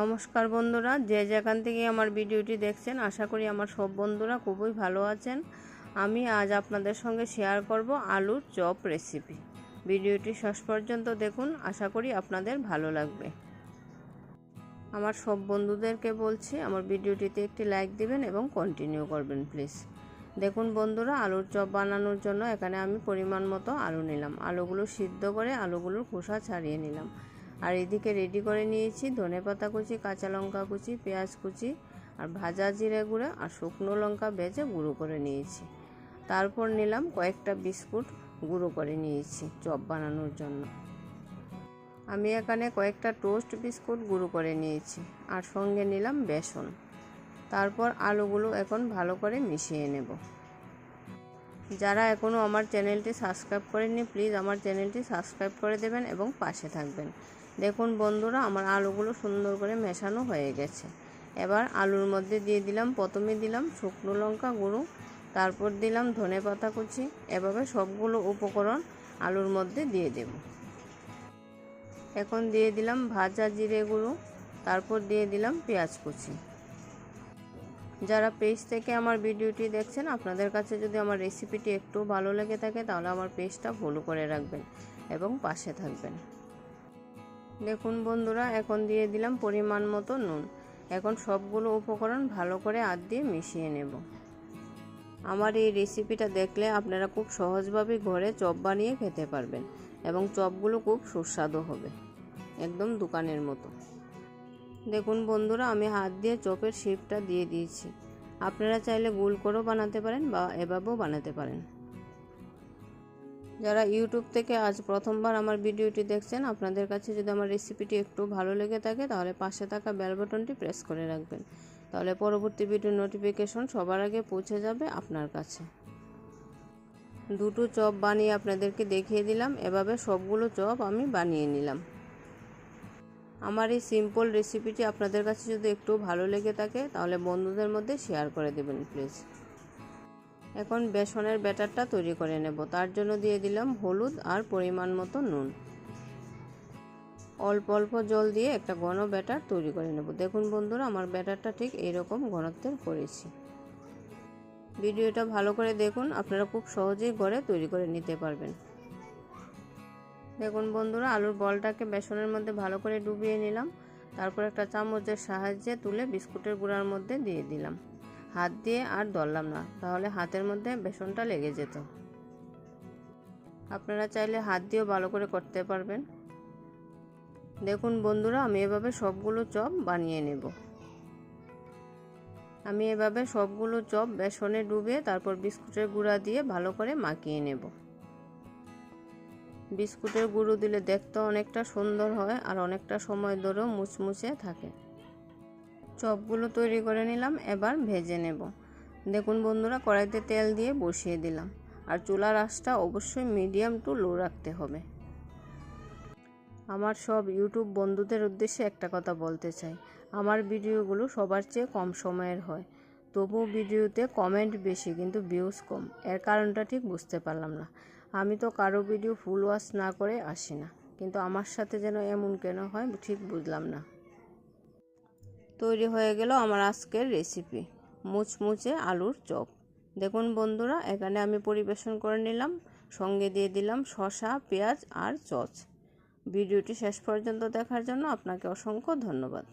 নমস্কার বন্ধুরা, যে যেখান থেকে আমার ভিডিওটি দেখছেন, আশা করি আমার সব বন্ধুরা খুবই ভালো আছেন। আমি আজ আপনাদের সঙ্গে শেয়ার করব আলুর চপ রেসিপি ভিডিওটি শেষ পর্যন্ত দেখুন, আশা করি আপনাদের ভালো লাগবে। আমার সব বন্ধুদেরকে বলছি, আমার ভিডিওটিতে একটি লাইক দিবেন এবং কন্টিনিউ করবেন প্লিজ দেখুন বন্ধুরা, আলুর চপ বানানোর জন্য এখানে আমি পরিমাণ মতো আলু নিলাম। আলুগুলো সিদ্ধ করে আলুগুলোর খোসা ছাড়িয়ে নিলাম। আর এদিকে রেডি করে নিয়েছি ধনে পাতা কুচি, কাঁচা লঙ্কা কুচি, পেঁয়াজ কুচি আর ভাজা জিরে গুঁড়ো আর শুকনো লঙ্কা ভেজে গুঁড়ো করে নিয়েছি। তারপর নিলাম কয়েকটা বিস্কুট গুঁড়ো করে নিয়েছি চপ বানানোর জন্য। আমি এখানে কয়েকটা টোস্ট বিস্কুট গুঁড়ো করে নিয়েছি আর সঙ্গে নিলাম বেসন। তারপর আলুগুলো এখন ভালো করে মিশিয়ে নেব। যারা এখনও আমার চ্যানেলটি সাবস্ক্রাইব করেননি, প্লিজ আমার চ্যানেলটি সাবস্ক্রাইব করে দেবেন এবং পাশে থাকবেন। দেখুন বন্ধুরা, আমার আলুগুলো সুন্দর করে মেশানো হয়ে গেছে। এবার আলুর মধ্যে দিয়ে দিলাম, প্রথমে দিলাম শুকনো লঙ্কা গুঁড়ো, তারপর দিলাম ধনে পাতা কুচি। এভাবে সবগুলো উপকরণ আলুর মধ্যে দিয়ে দেব। এখন দিয়ে দিলাম ভাজা জিরে গুঁড়ো, তারপর দিয়ে দিলাম পেঁয়াজ কুচি। যারা পেজ থেকে আমার ভিডিওটি দেখছেন, আপনাদের কাছে যদি আমার রেসিপিটি একটু ভালো লেগে থাকে, তাহলে আমার পেজটা ফলো করে রাখবেন এবং পাশে থাকবেন। দেখুন বন্ধুরা, এখন দিয়ে দিলাম পরিমাণ মতো নুন। এখন সবগুলো উপকরণ ভালো করে হাত দিয়ে মিশিয়ে নেব। আমার এই রেসিপিটা দেখলে আপনারা খুব সহজভাবে ঘরে চপ বানিয়ে খেতে পারবেন এবং চপগুলো খুব সুস্বাদু হবে, একদম দোকানের মতো। দেখুন বন্ধুরা, আমি হাত দিয়ে চপের শেপটা দিয়ে দিয়েছি। আপনারা চাইলে গোল করেও বানাতে পারেন বা এভাবেও বানাতে পারেন। যারা ইউটিউব থেকে আজ প্রথমবার আমার ভিডিওটি দেখছেন, আপনাদের কাছে যদি আমার রেসিপিটি একটু ভালো লেগে থাকে, তাহলে পাশে থাকা বেল বাটনটি প্রেস করে রাখবেন। তাহলে পরবর্তী ভিডিও নোটিফিকেশন সবার আগে পৌঁছে যাবে আপনার কাছে। দুটো চপ বানিয়ে আপনাদেরকে দেখিয়ে দিলাম, এভাবে সবগুলো চপ আমি বানিয়ে নিলাম। আমার এই সিম্পল রেসিপিটি আপনাদের কাছে যদি একটু ভালো লেগে থাকে, তাহলে বন্ধুদের মধ্যে শেয়ার করে দেবেন প্লিজ এখন বেসনের ব্যাটারটা তৈরি করে নেব। তার জন্য দিয়ে দিলাম হলুদ আর পরিমাণ মতো নুন। অল্প অল্প জল দিয়ে একটা ঘন ব্যাটার তৈরি করে নেব। দেখুন বন্ধুরা, আমার ব্যাটারটা ঠিক এইরকম ঘনত্বের করেছি। ভিডিওটা ভালো করে দেখুন, আপনারা খুব সহজেই ঘরে তৈরি করে নিতে পারবেন। দেখুন বন্ধুরা, আলুর বলটাকে বেসনের মধ্যে ভালো করে ডুবিয়ে নিলাম। তারপর একটা চামচের সাহায্যে তুলে বিস্কুটের গুঁড়ার মধ্যে দিয়ে দিলাম। হাত দিয়ে আর ধরলাম না, তাহলে হাতের মধ্যে বেসনটা লেগে যেত। আপনারা চাইলে হাত দিয়েও ভালো করে করতে পারবেন। দেখুন বন্ধুরা, আমি এভাবে সবগুলো চপ বানিয়ে নেব। আমি এভাবে সবগুলো চপ বেসনে ডুবে তারপর বিস্কুটের গুঁড়া দিয়ে ভালো করে মাখিয়ে নেব। বিস্কুটের গুঁড়ো দিলে দেখতে অনেকটা সুন্দর হয় আর অনেকটা সময় ধরেও মুচমুচে থাকে। চপগুলো তৈরি করে নিলাম, এবার ভেজে নেব। দেখুন বন্ধুরা, কড়াইতে তেল দিয়ে বসিয়ে দিলাম। আর চুলার আঁচটা অবশ্যই মিডিয়াম টু লো রাখতে হবে। আমার সব ইউটিউব বন্ধুদের উদ্দেশ্যে একটা কথা বলতে চাই। আমার ভিডিওগুলো সবার চেয়ে কম সময়ের হয়। তবু ভিডিওতে কমেন্ট বেশি, কিন্তু ভিউজ কম। এর কারণটা ঠিক বুঝতে পারলাম না। আমি তো কারও ভিডিও ফুল ওয়াশ না করে আসি না। কিন্তু আমার সাথে যেন এমন কেন হয়, ঠিক বুঝলাম না। তৈরি হয়ে গেল আমার আজকের রেসিপি মুচমুচে আলুর চপ। দেখুন বন্ধুরা, এখানে আমি পরিবেশন করে নিলাম, সঙ্গে দিয়ে দিলাম শসা, পেঁয়াজ আর চচ। ভিডিওটি শেষ পর্যন্ত দেখার জন্য আপনাকে অসংখ্য ধন্যবাদ।